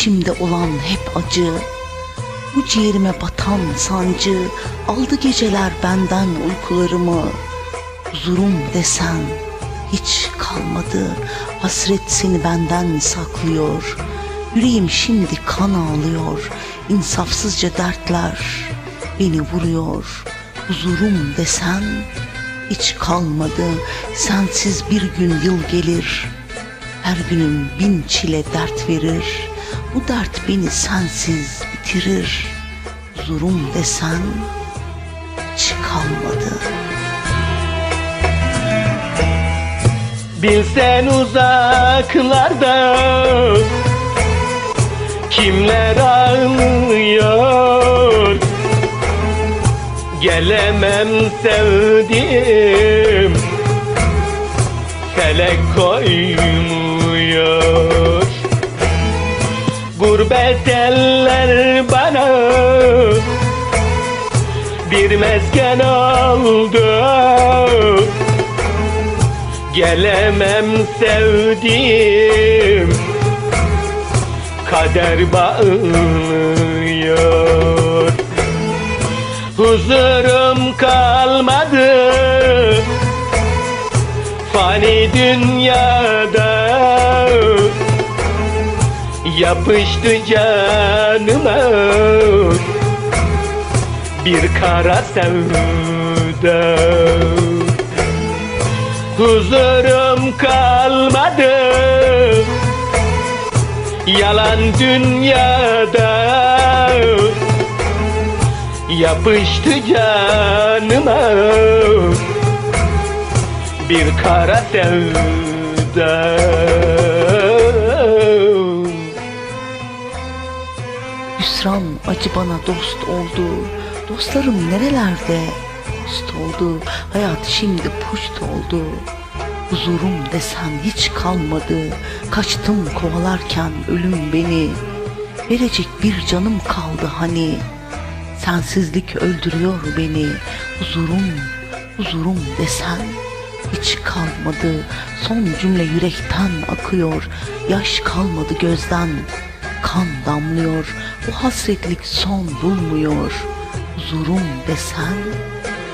içimde olan hep acı. Bu ciğerime batan sancı Aldı geceler benden uykularımı. Huzurum desen hiç kalmadı Hasret seni benden saklıyor. Yüreğim şimdi kan ağlıyor İnsafsızca dertler beni vuruyor. Huzurum desen hiç kalmadı Sensiz bir gün yıl gelir. Her günüm bin çile dert verir Bu dert beni sensiz bitirir. Huzurum desen hiç kalmadı. Bilsen uzaklarda Kimler ağlıyor? Gelemem sevdim Felek koymuyor Gurbet eller bana. Bir mesken oldu Gelemem sevdim Kader bağlıyor Huzurum kalmadı. Fani dünyada Yapıştı canıma. Bir kara sevda. Huzurum kalmadı. Yalan dünyada. Yapıştı canıma. Bir kara sevda Hüsran acı bana dost oldu. Dostlarım nerelerde? Dost oldu. Hayat şimdi puşt oldu. Huzurum desem hiç kalmadı. Kaçtım kovalarken ölüm beni. Verecek bir canım kaldı hani. Sensizlik öldürüyor beni. Huzurum, huzurum desen hiç kalmadı. Son cümle yürekten akıyor. Yaş kalmadı gözden Kan damlıyor Bu hasretlik son bulmuyor Huzurum desen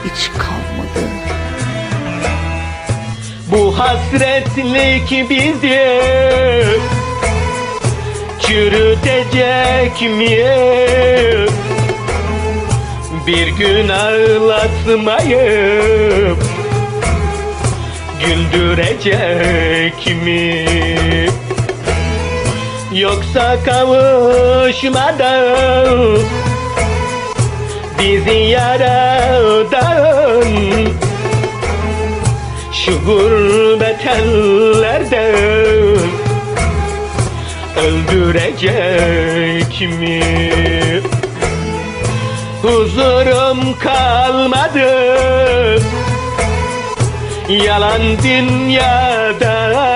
hiç kalmadı Bu hasretlik bizi Çürütecek mi? Bir gün ağlatmayıp Güldürecek mi? Yoksa kavuşmadan Bizi yaradan Şu gurbet ellerde Öldürecek mi? Huzurum kalmadı Yalan dünyada